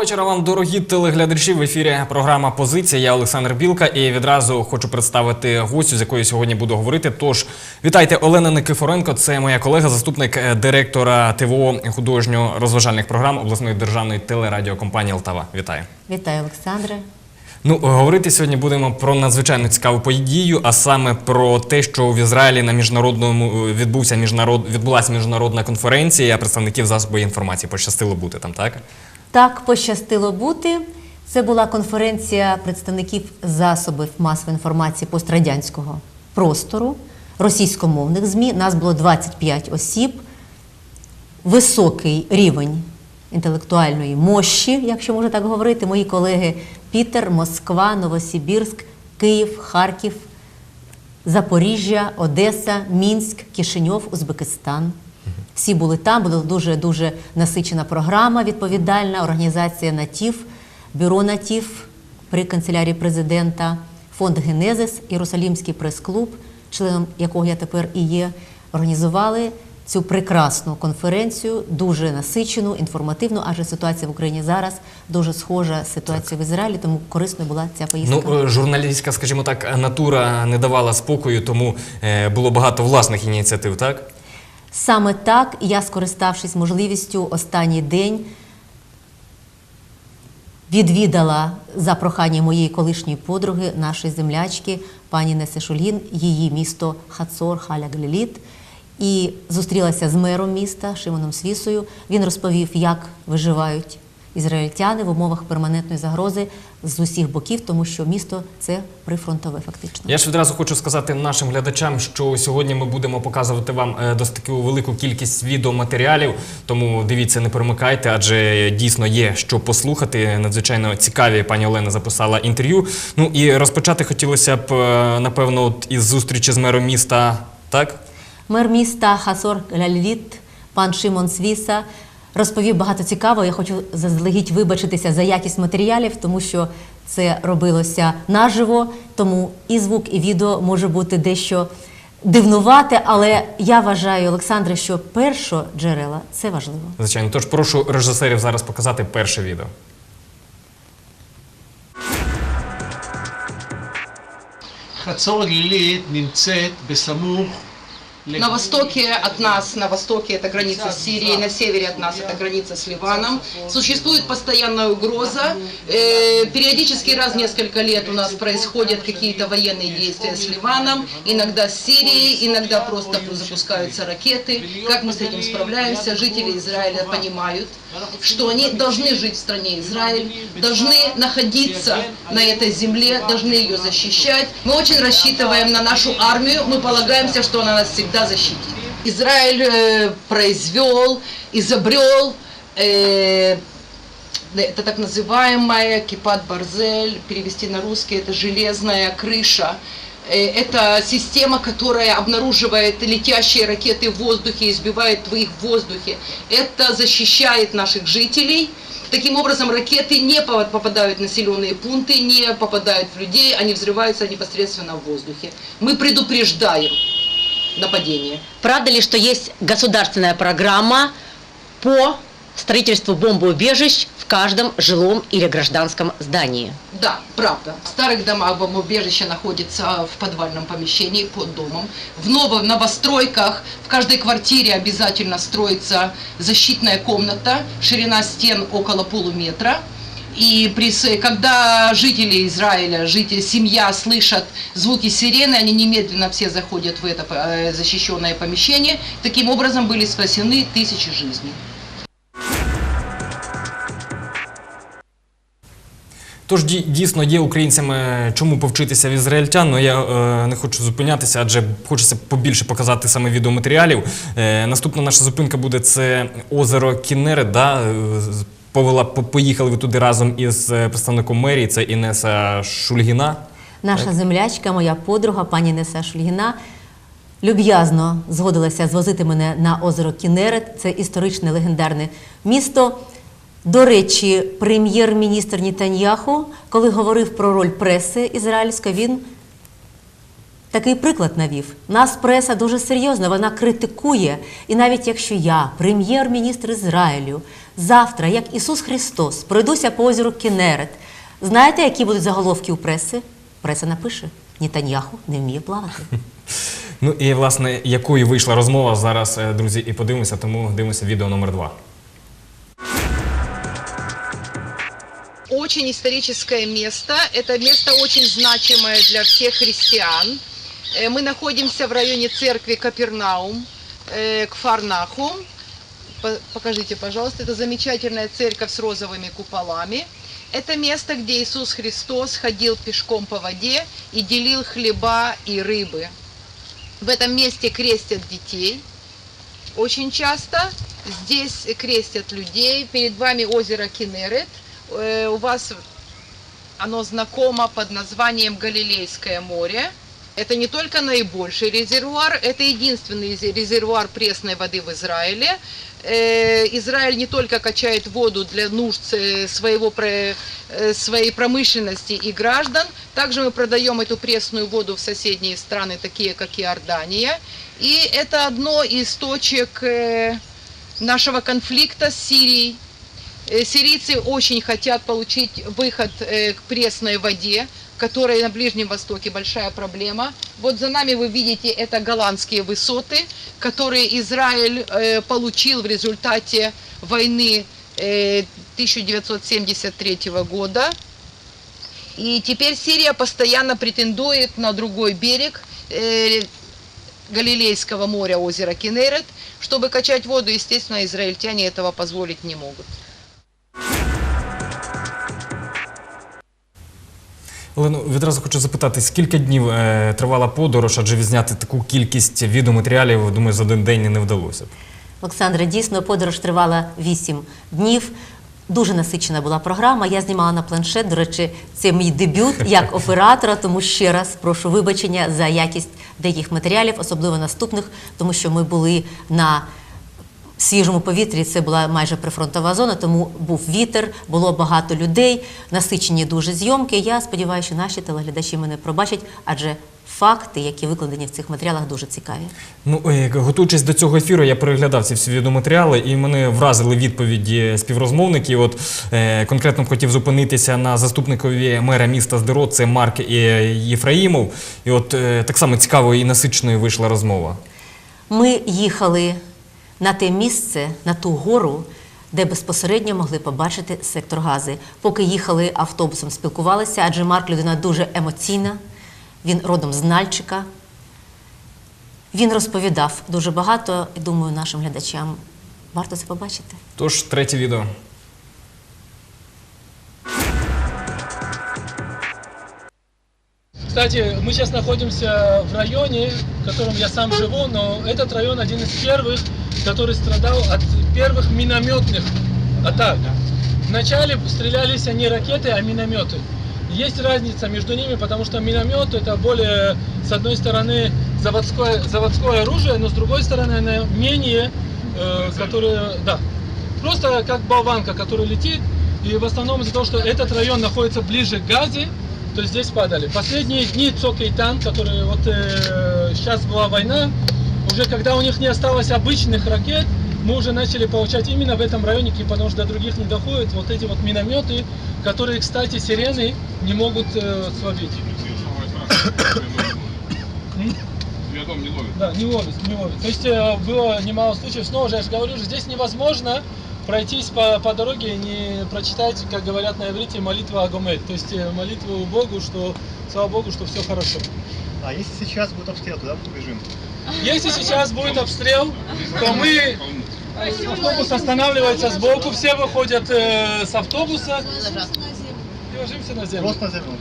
Доброго вечора вам, дорогі телеглядачі. В ефірі програма Позиція. Я Олександр Білка і відразу хочу представити гостю, з якою сьогодні буду говорити. Тож вітайте Олена Никифоренко. Це моя колега, заступник е, директора ТВО художньо-розважальних програм обласної державної телерадіокомпанії Алтава. Вітаю. Вітаю, Олександре. Ну, говорити сьогодні будемо про надзвичайно цікаву подію, а саме про те, що в Ізраїлі на міжнародному е, відбувся міжнарод відбулася міжнародна конференція представників засобів інформації. Пощастило бути там, так? Так пощастило бути. Це була конференція представників засобів масової інформації пострадянського простору, російськомовних ЗМІ. Нас було 25 осіб, високий рівень інтелектуальної мощі, якщо можна так говорити. Мої колеги Пітер, Москва, Новосибірськ, Київ, Харків, Запоріжжя, Одеса, Мінськ, Кишиньов, Узбекистан. Всі були там, була дуже дуже насичена програма, відповідальна організація НАТІФ, бюро НАТІФ при канцелярії президента, фонд Генезис, Єрусалімський прес-клуб, членом якого я тепер і є, організували цю прекрасну конференцію, дуже насичену, інформативну, адже ситуація в Україні зараз дуже схожа з ситуацією в Ізраїлі, тому корисною була ця поїздка. Ну, е, журналістська, скажімо так, натура не давала спокою, тому е, було багато власних ініціатив, так? Саме так я, скориставшись можливістю, останній день відвідала за проханням моєї колишньої подруги, нашої землячки, пані Несешулін, її місто Хацор Халя Галіліт. І зустрілася з мером міста Шимоном Свісою. Він розповів, як виживають ізраїльтяни в умовах перманентної загрози з усіх боків, тому що місто це прифронтове, фактично. Я ж відразу хочу сказати нашим глядачам, що сьогодні ми будемо показувати вам е, досить таку велику кількість відеоматеріалів. Тому дивіться, не перемикайте, адже дійсно є що послухати. Надзвичайно цікаві пані Олена записала інтерв'ю. Ну і розпочати хотілося б е, напевно от із зустрічі з мером міста. Так Мер міста Хасор Галіліт, пан Шимон Свіса, розповів багато цікавого. Я хочу заздалегідь вибачитися за якість матеріалів, тому що це робилося наживо, тому і звук, і відео може бути дещо дивнувате, але я вважаю, Олександре, що першоджерела – це важливо. звичайно. Тож прошу режисерів зараз показати перше відео. חצור הגלילית נמצאת בסמוך На востоке от нас, на востоке это граница с Сирией, на севере от нас это граница с Ливаном. Существует постоянная угроза. Э, периодически раз в несколько лет у нас происходят какие-то военные действия с Ливаном, иногда с Сирией, иногда просто запускаются ракеты. Как мы с этим справляемся? Жители Израиля понимают, что они должны жить в стране Израиль, должны находиться на этой земле, должны ее защищать. Мы очень рассчитываем на нашу армию, мы полагаемся, что она нас всегда защитит. Израиль э, произвел, изобрел э, это так называемая кипат барзель, перевести на русский, это железная крыша. Э, Это система, которая обнаруживает летящие ракеты в воздухе и сбивает их в воздухе. Это защищает наших жителей. Таким образом, ракеты не по- попадают в населенные пункты, не попадают в людей, они взрываются непосредственно в воздухе. Мы предупреждаем нападение. Правда ли, что есть государственная программа по строительству бомбоубежищ в каждом жилом или гражданском здании? Да, правда. В старых домах бомбоубежище находится в подвальном помещении под домом. В новых новостройках в каждой квартире обязательно строится защитная комната, ширина стен около полуметра. И при, с- когда жители Израиля, жители, семья слышат звуки сирены, они немедленно все заходят в это э, защищенное помещение. Таким образом были спасены тысячи жизней. Тож дій- дійсно є українцями чому повчитися в ізраїльтян. але я е, не хочу зупинятися, адже хочеться побільше показати саме відеоматеріалів. Е, наступна наша зупинка буде це озеро Кінерет. Да? Повела, по- поїхали ви туди разом із е, представником мерії, це Інеса Шульгіна. Наша землячка, моя подруга, пані Неса Шульгіна, люб'язно згодилася звозити мене на озеро Кінерет. Це історичне легендарне місто. До речі, прем'єр-міністр Нітаньяху, коли говорив про роль преси ізраїльської, він такий приклад навів. Нас преса дуже серйозно, вона критикує. І навіть якщо я, прем'єр-міністр Ізраїлю, завтра, як Ісус Христос, пройдуся по озеру Кінерет, знаєте, які будуть заголовки у преси? Преса напише: Нітаньяху не вміє плавати. Ну і власне, якою вийшла розмова зараз, е, друзі, і подивимося, тому дивимося відео номер два. Очень историческое место. Это место очень значимое для всех христиан. Э, Мы находимся в районе церкви Капернаум, э, к Фарнаху. По- Покажите, пожалуйста, это замечательная церковь с розовыми куполами. Это место, где Иисус Христос ходил пешком по воде и делил хлеба и рыбы. В этом месте крестят детей очень часто. Здесь крестят людей. Перед вами озеро Кинерет. Э, У вас оно знакомо под названием Галилейское море. Это не только наибольший резервуар, это единственный зе- резервуар пресной воды в Израиле. Э, Израиль не только качает воду для нужд э, своего, э, своей промышленности и граждан, также мы продаем эту пресную воду в соседние страны, такие как Иордания. И это одно из точек нашего конфликта с Сирией. Э, Сирийцы очень хотят получить выход э, к пресной воде, которая на Ближнем Востоке большая проблема. Вот за нами вы видите, это голландские высоты, которые Израиль э, получил в результате войны э, 1973 года. И теперь Сирия постоянно претендует на другой берег Галилейского моря, озера Кенерет. Чтобы качать воду, естественно, израильтяне этого позволить не могут. Олено, відразу хочу запитати, скільки днів е, тривала подорож, адже відзняти таку кількість відеоматеріалів, думаю, за один день не вдалося. б. Олександре, дійсно, подорож тривала 8 днів. Дуже насичена була програма. Я знімала на планшет. До речі, це мій дебют як оператора. Тому ще раз прошу вибачення за якість деяких матеріалів, особливо наступних, тому що ми були на свіжому повітрі. Це була майже прифронтова зона, тому був вітер, було багато людей, насичені дуже зйомки. Я сподіваюся, що наші телеглядачі мене пробачать, адже факти, які викладені в цих матеріалах, дуже цікаві. Ну, е, готуючись до цього ефіру, я переглядав ці всі відеоматеріали, і мене вразили відповіді співрозмовників. От е, конкретно хотів зупинитися на заступникові мера міста Здорот, це Марк е, Єфраїмов. І от е, так само цікавою і насиченою вийшла розмова. Ми їхали на те місце, на ту гору, де безпосередньо могли побачити сектор гази. Поки їхали автобусом, спілкувалися, адже Марк людина дуже емоційна, він родом з Нальчика. Він розповідав дуже багато, і думаю, нашим глядачам варто це побачити. Тож, третє відео. Кстати, мы сейчас находимся в районе, в котором я сам живу, но этот район один из первых, который страдал от первых минометных атак. Вначале стрелялись не ракеты, а минометы. Есть разница между ними, потому что миномет это более, с одной стороны, заводское, заводское оружие, но с другой стороны, оно менее, э, которое, да, просто как болванка, которая летит. И в основном из-за того, что этот район находится ближе к Газе, то здесь падали. Последние дни Цокейтан, которые вот э, сейчас была война, уже когда у них не осталось обычных ракет, мы уже начали получать именно в этом районе, потому что до других не доходят, вот эти вот минометы, которые, кстати, сирены не могут э, словить. Не ловит. Да, не ловит, не ловит. То есть э, было немало случаев, снова же я же говорю, что здесь невозможно пройтись по, по дороге и не прочитать, как говорят на иврите, молитву Агомет. То есть э, молитву Богу, что, слава Богу, что все хорошо. А если сейчас будет обстрел, куда мы побежим? Если сейчас будет обстрел, то мы автобус останавливается сбоку, все выходят э, с автобуса и ложимся на землю. Просто на землю.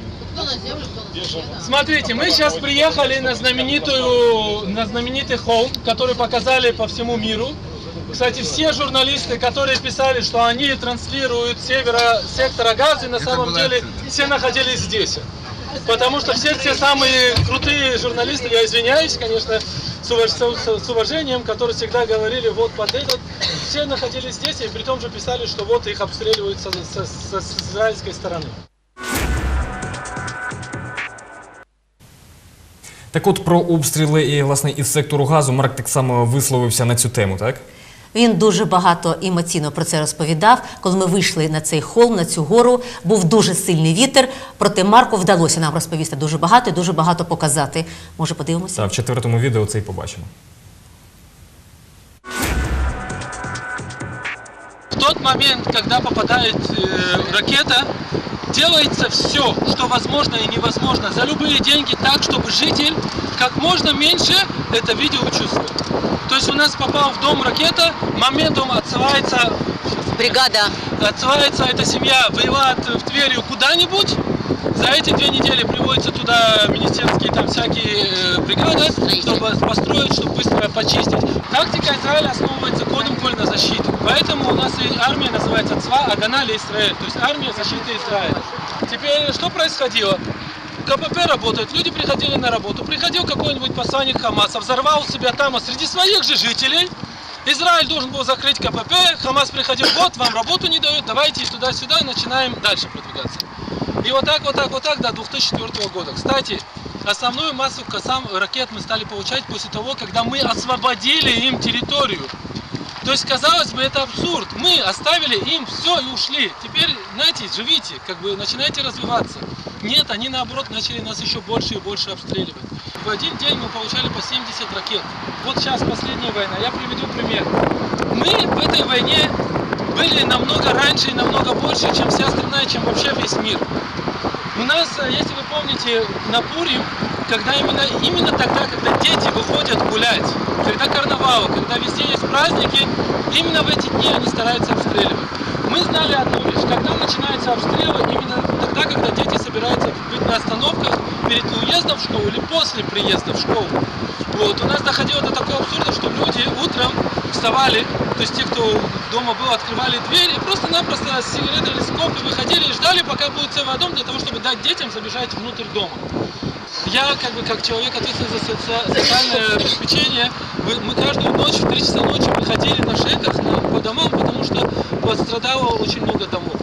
Смотрите, мы сейчас приехали на знаменитую, на знаменитый холм, который показали по всему миру. Кстати, все журналисты, которые писали, что они транслируют севера сектора газа, на самом деле все находились здесь Потому что все те самые крутые журналисты, я извиняюсь, конечно, с, уваж- с- с уважением, которые всегда говорили вот под этот, все находились здесь и при том же писали, что вот их обстреливают со- со- со- с израильской стороны. Так от про обстріли і власне із сектору газу Марк так само висловився на цю тему, так? Він дуже багато емоційно про це розповідав. Коли ми вийшли на цей холм, на цю гору, був дуже сильний вітер. Проте Марку вдалося нам розповісти дуже багато і дуже багато показати. Може, подивимося? Так, в четвертому відео це і побачимо. Тот момент, когда попадает э, ракета, делается все, что возможно и невозможно, за любые деньги так, чтобы житель как можно меньше это видел и чувствовал. То есть у нас попал в дом ракета, моментом отсылается, Бригада отсылается эта семья, воевать в Тверью куда-нибудь. За эти две недели приводятся туда министерские там всякие э, бригады, чтобы построить, чтобы быстро почистить. Тактика Израиля основывается кодом на защиту. Поэтому у нас и армия называется ЦВА Аганали Израиль, то есть армия защиты Израиля. Теперь что происходило? КПП работает, люди приходили на работу, приходил какой-нибудь посланник Хамаса, взорвал себя там а среди своих же жителей, Израиль должен был закрыть КПП, Хамас приходил, вот вам работу не дают, давайте туда-сюда, начинаем дальше продвигаться. И вот так, вот так, вот так до 2004 года. Кстати, основную массу касам ракет мы стали получать после того, когда мы освободили им территорию. То есть, казалось бы, это абсурд. Мы оставили им все и ушли. Теперь, знаете, живите, как бы начинайте развиваться. Нет, они наоборот начали нас еще больше и больше обстреливать. В один день мы получали по 70 ракет. Вот сейчас последняя война. Я приведу пример. Мы в этой войне были намного раньше и намного больше, чем вся страна чем вообще весь мир. У нас, э, если вы помните, на Пурим, когда именно, именно тогда, когда дети выходят гулять, когда карнавал, когда везде есть праздники, именно в эти дни они стараются обстреливать. Мы знали одну вещь, когда начинаются обстрелы, именно тогда, когда дети собираются быть на остановках перед уездом в школу или после приезда в школу. Вот, у нас доходило до такого абсурда, что вставали, то есть те, кто дома был, открывали дверь и просто-напросто с сигаретой или с кофе выходили и ждали, пока будет целый дом, для того, чтобы дать детям забежать внутрь дома. Я, как бы, как человек, ответственный за соци- социальное обеспечение, мы, каждую ночь в 3 часа ночи выходили на шеках по домам, потому что пострадало очень много домов.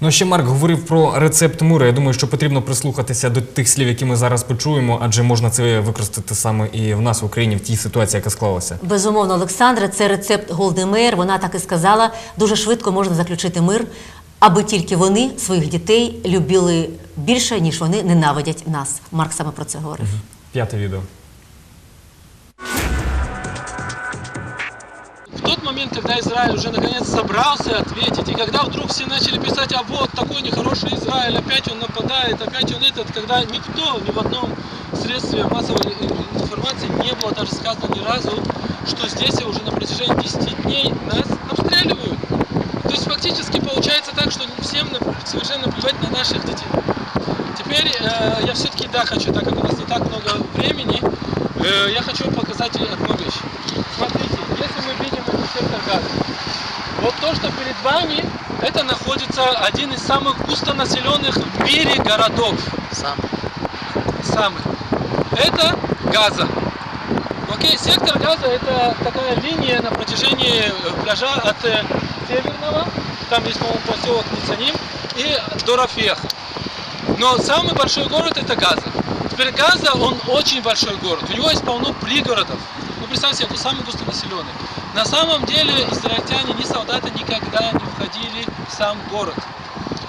Ну, а ще Марк говорив про рецепт миру. Я думаю, що потрібно прислухатися до тих слів, які ми зараз почуємо, адже можна це використати саме і в нас в Україні в тій ситуації, яка склалася. Безумовно, Олександра, це рецепт Голди Меєр. Вона так і сказала. Дуже швидко можна заключити мир, аби тільки вони своїх дітей любили більше, ніж вони ненавидять нас. Марк саме про це говорив. П'яте відео. Момент, когда Израиль уже наконец собрался ответить, и когда вдруг все начали писать, а вот такой нехороший Израиль, опять он нападает, опять он этот, когда никто ни в одном средстве массовой информации не было даже сказано ни разу, что здесь уже на протяжении 10 дней нас обстреливают. То есть фактически получается так, что всем совершенно плевать на наших детей. Теперь э, я все-таки, да, хочу, так как у нас не так много времени, э, я хочу показать одну вещь. Смотрите, если мы видим этот сектор газа, вот то, что перед вами, это находится один из самых густонаселенных в мире городов. Сам. Самый. Это Газа. Окей, сектор газа это такая линия на протяжении пляжа от э, Северного, там есть, по-моему, поселок Ницаним, и до Рафеха. Но самый большой город это Газа. Теперь Газа, он очень большой город. У него есть полно пригородов. Ну, представьте, это самый густонаселенный. На самом деле израильтяне, ни солдаты никогда не входили в сам город.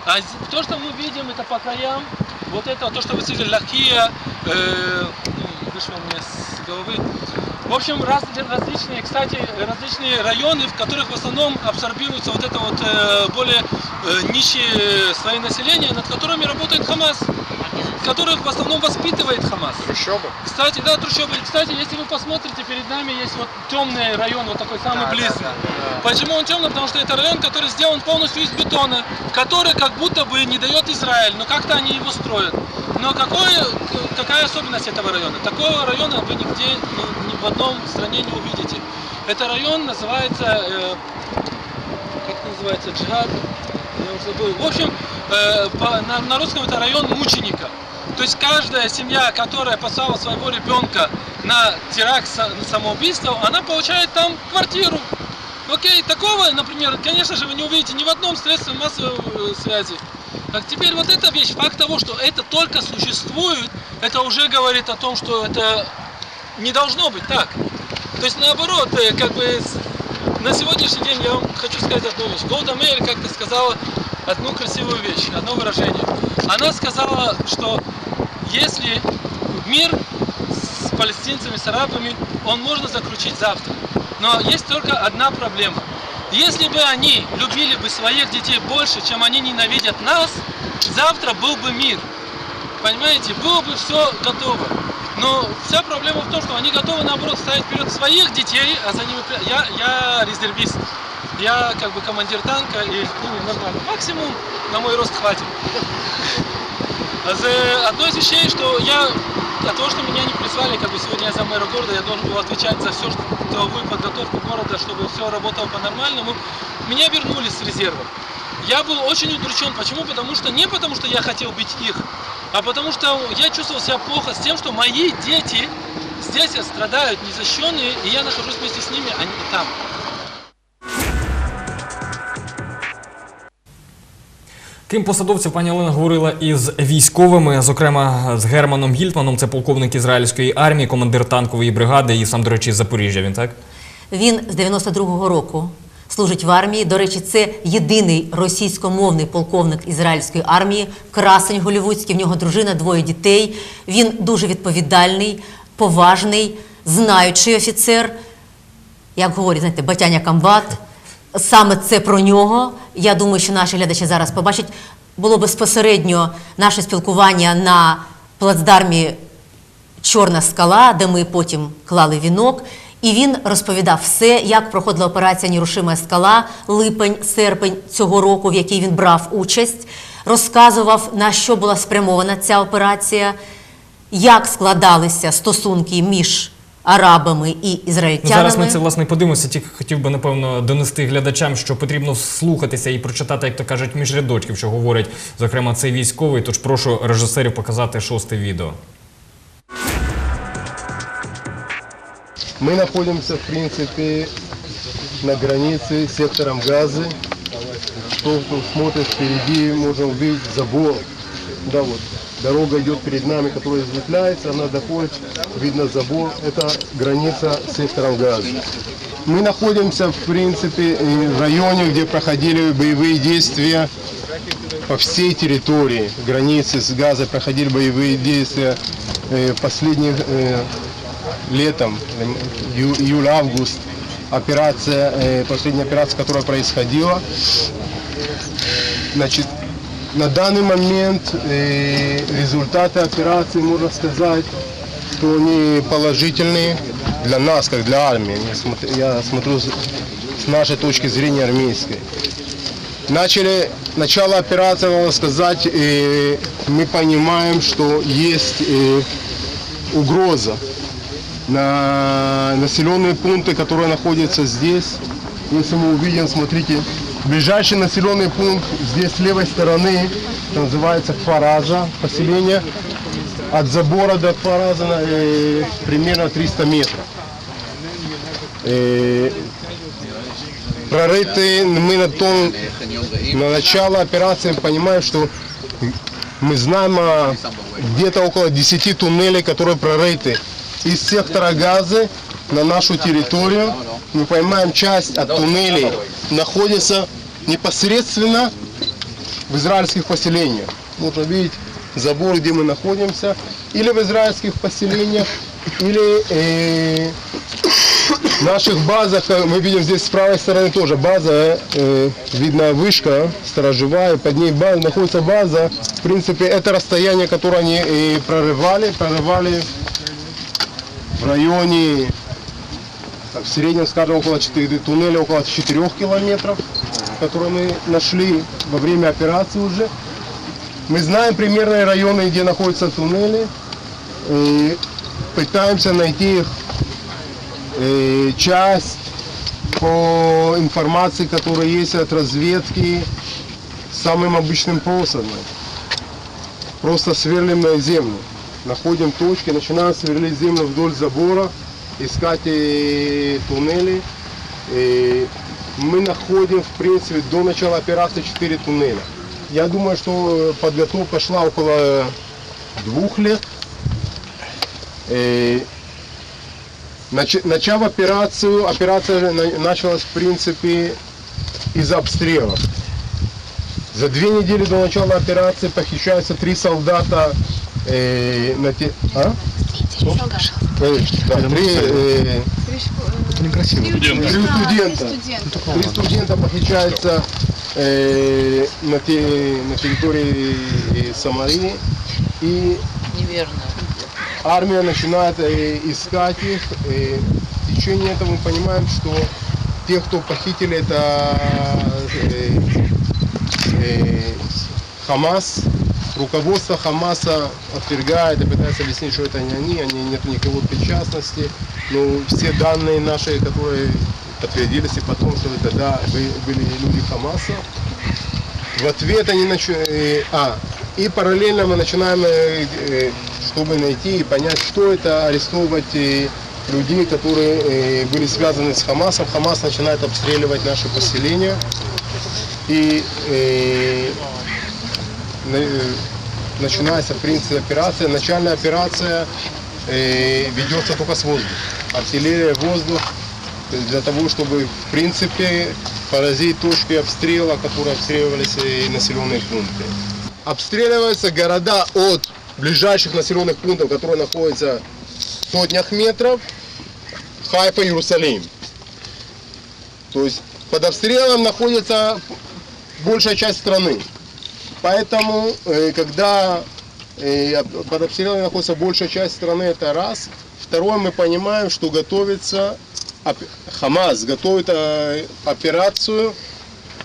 А то, что мы видим, это по краям, вот это, то, что вы слышали, Лахия, э, вышло у меня с головы. В общем, раз- различные, кстати, различные районы, в которых в основном абсорбируется вот это вот э, более э, нищие слои населения, над которыми работает Хамас, которых в основном воспитывает Хамас. Трущобы? Кстати, да, трущобы. Кстати, если вы посмотрите, перед нами есть вот темный район, вот такой самый Да, да, близкий. да, да. Почему он темный? Потому что это район, который сделан полностью из бетона, который как будто бы не дает Израиль, но как-то они его строят. Но какой, какая особенность этого района? Такого района вы нигде, ни, ни в одном стране не увидите. Это район называется, э, как называется, джихад, я уже забыл. В общем, э, по- на, на русском это район мученика. То есть каждая семья, которая послала своего ребенка на теракт са- на самоубийство, она получает там квартиру. Окей, такого, например, конечно же, вы не увидите ни в одном средстве массовой э, связи. Так теперь вот эта вещь, факт того, что это только существует, это уже говорит о том, что это не должно быть так. То есть наоборот, э, как бы на сегодняшний день я вам хочу сказать одну вещь. Голда Мейер как-то сказала одну красивую вещь, одно выражение. Она сказала, что если мир с палестинцами, с арабами, он можно заключить завтра. Но есть только одна проблема. Если бы они любили бы своих детей больше, чем они ненавидят нас, завтра был бы мир. Понимаете, было бы все готово. Но вся проблема в том, что они готовы, наоборот, ставить вперед своих детей, а за ними... Я, я резервист. Я как бы командир танка и ну, нормально. Максимум на мой рост хватит. А за- Одно из вещей, что я от того, что меня не прислали, как бы сегодня я за мэра города, я должен был отвечать за всю тыловую подготовку города, чтобы все работало по-нормальному. Меня вернули с резерва. Я был очень удручен. Почему? Потому что не потому, что я хотел бить их, а потому что я чувствовал себя плохо с тем, что мои дети здесь страдают, незащищенные, и я нахожусь вместе с ними, а не там. Крім посадовців, пані Олена говорила із військовими, зокрема з Германом Гільтманом, це полковник ізраїльської армії, командир танкової бригади і сам, до речі, з Запоріжжя. Він так? Він з 92-го року служить в армії. До речі, це єдиний російськомовний полковник ізраїльської армії, красень голівудський. В нього дружина, двоє дітей. Він дуже відповідальний, поважний, знаючий офіцер. Як говорять, знаєте, батяня комбат. Саме це про нього. Я думаю, що наші глядачі зараз побачать. Було безпосередньо наше спілкування на плацдармі Чорна скала, де ми потім клали вінок. І він розповідав все, як проходила операція Нерушима скала, липень, серпень цього року, в якій він брав участь. Розказував, на що була спрямована ця операція, як складалися стосунки між арабами і Ну, ізраїльтянами. зараз ми це власне подивимося. Тільки хотів би напевно донести глядачам, що потрібно слухатися і прочитати, як то кажуть, між рядочків, що говорять, зокрема, цей військовий. Тож прошу режисерів показати шосте відео. Мы находимся, в принципе, на границе с сектором Газы. Кто смотрит впереди, можно увидеть забор. Да, вот. Дорога идет перед нами, которая разветвляется, она доходит, видно забор. Это граница с сектором Газы. Мы находимся, в принципе, в районе, где проходили боевые действия по всей территории границы с Газой проходили боевые действия э, последних э, летом, ию- июль-август, операция, э, последняя операция, которая происходила. Значит, на данный момент результаты операции, можно сказать, что они положительные для нас, как для армии. Я смотрю, с нашей точки зрения армейской. Начали начало операции, надо сказать, э, мы понимаем, что есть э, угроза на населенные пункты, которые находятся здесь. Если мы увидим, смотрите, ближайший населенный пункт здесь с левой стороны, это называется Фараза, поселение. От забора до Фараза э, примерно 300 метров. Э, прорыты мы на том, на начало операции понимаем, что мы знаем о где-то около 10 туннелей, которые прорыты из сектора газа на нашу территорию. Мы понимаем, часть от туннелей находится непосредственно в израильских поселениях. Можно видеть забор, где мы находимся, или в израильских поселениях, или э, в наших базах, э, мы видим здесь с правой стороны тоже база, э, видно вышка сторожевая, под ней база, находится база. В принципе, это расстояние, которое они э, прорывали, прорывали в районе, в среднем, скажем, около 4, туннеля около 4 километров, которые мы нашли во время операции уже. Мы знаем примерные районы, где находятся туннели, и пытаемся найти их э, часть по информации, которая есть от разведки, самым обычным способом. Просто сверлим на землю. Находим точки, начинаем сверлить землю вдоль забора, искать туннели. Э, мы находим, в принципе, до начала операции 4 туннеля. я думаю, что подготовка шла около двух лет. Нач- начав операцию, операция на- началась в принципе из обстрелов. За две недели до начала операции похищаются три солдата э, на те... А? Э, да, три, э, Некрасиво. три студента. Три студента похищаются э, на, те- на территории э, Самарии. И армия начинает э, искать их. Э, в течение этого мы понимаем, что те, кто похитили, это э, э, Хамас. Руководство Хамаса отвергает и пытается объяснить, что это не они, они нет никакой причастности. Но все данные наши, которые подтвердились и потом, что это да, были люди Хамаса. В ответ они начали... А, и параллельно мы начинаем, э, э, чтобы найти и понять, что это, арестовывать э, людей, которые э, были связаны с Хамасом. Хамас начинает обстреливать наши поселения. И э, э, начинается, в принципе, операция. Начальная операция э, ведется только с воздуха. Артиллерия, воздух, для того, чтобы, в принципе, поразить точки обстрела, которые обстреливались и населенные пункты. Обстреливаются города от ближайших населенных пунктов, которые находятся в сотнях метров, Хайфа, Иерусалим. То есть под обстрелом находится большая часть страны. Поэтому, э, когда э, под обстрелом находится большая часть страны, это раз. Второе, мы понимаем, что готовится, Хамас готовит э, операцию,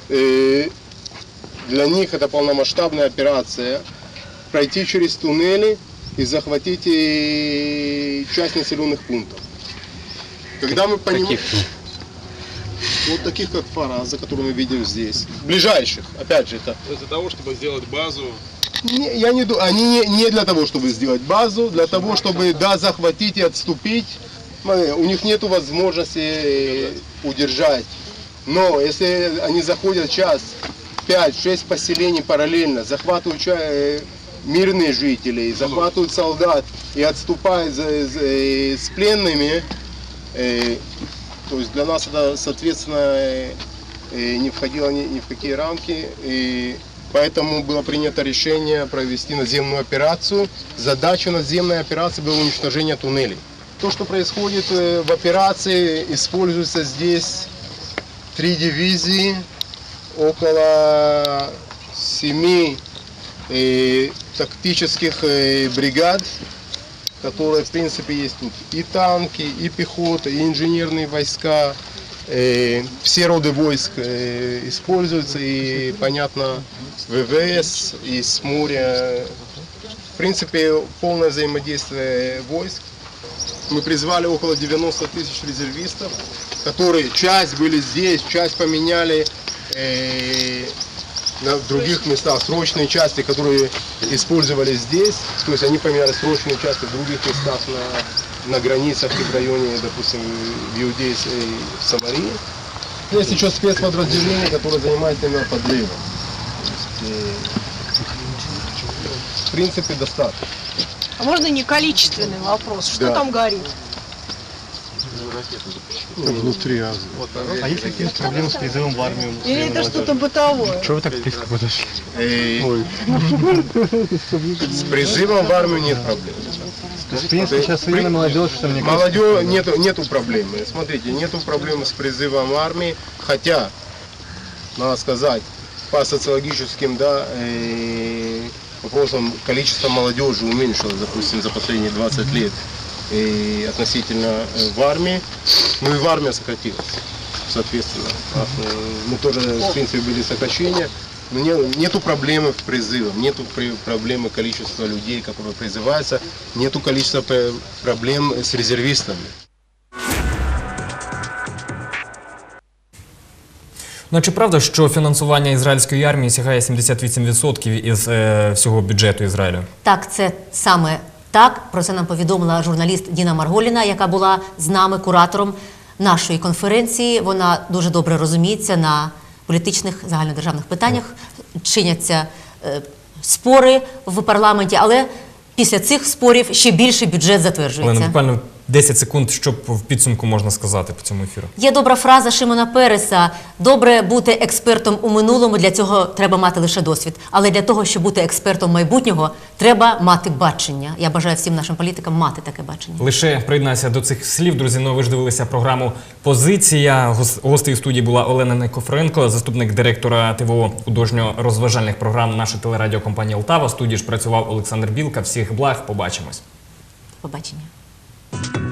для них это полномасштабная операция, пройти через туннели и захватить часть населенных пунктов. Когда мы понимаем... Вот таких, как Фараза, которые мы видим здесь. Ближайших, опять же, это Для того, чтобы сделать базу, не, я не ду- они не, не для того, чтобы сделать базу, для того, чтобы да, захватить и отступить. У них нет возможности удержать. Но если они заходят сейчас 5-6 поселений параллельно, захватывают э, мирные жителей, захватывают солдат и отступают э, с пленными, э, то есть для нас это, соответственно, э, э, не входило ни, ни в какие рамки. И поэтому было принято решение провести наземную операцию. Задача наземной операции была уничтожение туннелей. То, что происходит э, в операции, используется здесь три дивизии, около семи тактических бригад, которые, в принципе, есть тут и танки, и пехота, и инженерные войска. Э, все роды войск э, используются, и, понятно, ВВС, и с моря. В принципе, полное взаимодействие войск. Мы призвали около 90 тысяч резервистов, которые часть были здесь, часть поменяли э, на других местах, срочные части, которые использовались здесь, то есть они поменяли срочные части в других местах на, на границах и в районе, допустим, в Иудее и в Самарии. Есть еще спецподразделение, которое занимается именно есть, э, в принципе, достаточно. А можно не количественный вопрос? Что Да. там горит? Внутри Азии. А есть какие-то проблемы с призывом в армию? Или это что-то бытовое? Чего вы так близко подошли? С призывом в армию нет проблем. В принципе, сейчас современная молодежь, что мне Молодежь нету, нету проблемы. Смотрите, нету проблемы с призывом в армии, хотя, надо сказать, по социологическим да, э, вопросам количество молодежи уменьшилось, допустим, за последние 20 лет э, относительно э, в армии. Ну и в армии сократилась, соответственно. А, э, Мы тоже, в принципе, были сокращения. Но не- нету проблемы в призывах, нету при- проблемы количества людей, которые призываются, нету количества пр- проблем с резервистами. Ну чи правда, що фінансування ізраїльської армії сягає 78% із е, всього бюджету Ізраїлю? Так, це саме так. Про це нам повідомила журналіст Діна Марголіна, яка була з нами куратором нашої конференції. Вона дуже добре розуміється на політичних загальнодержавних питаннях, чиняться е, спори в парламенті, але після цих спорів ще більше бюджет Олена, затверджується. буквально 10 секунд, що в підсумку можна сказати по цьому ефіру. Є добра фраза Шимона Переса: добре бути експертом у минулому. Для цього треба мати лише досвід. Але для того, щоб бути експертом майбутнього, треба мати бачення. Я бажаю всім нашим політикам мати таке бачення. Лише приєднайся до цих слів. Друзі, ну ви ж дивилися програму Позиція. Гос- Гостею студії була Олена Никофренко, заступник директора ТВО художньо-розважальних програм нашої телерадіокомпанії Олтава. В студії ж працював Олександр Білка. Всіх благ, побачимось. Побачення. you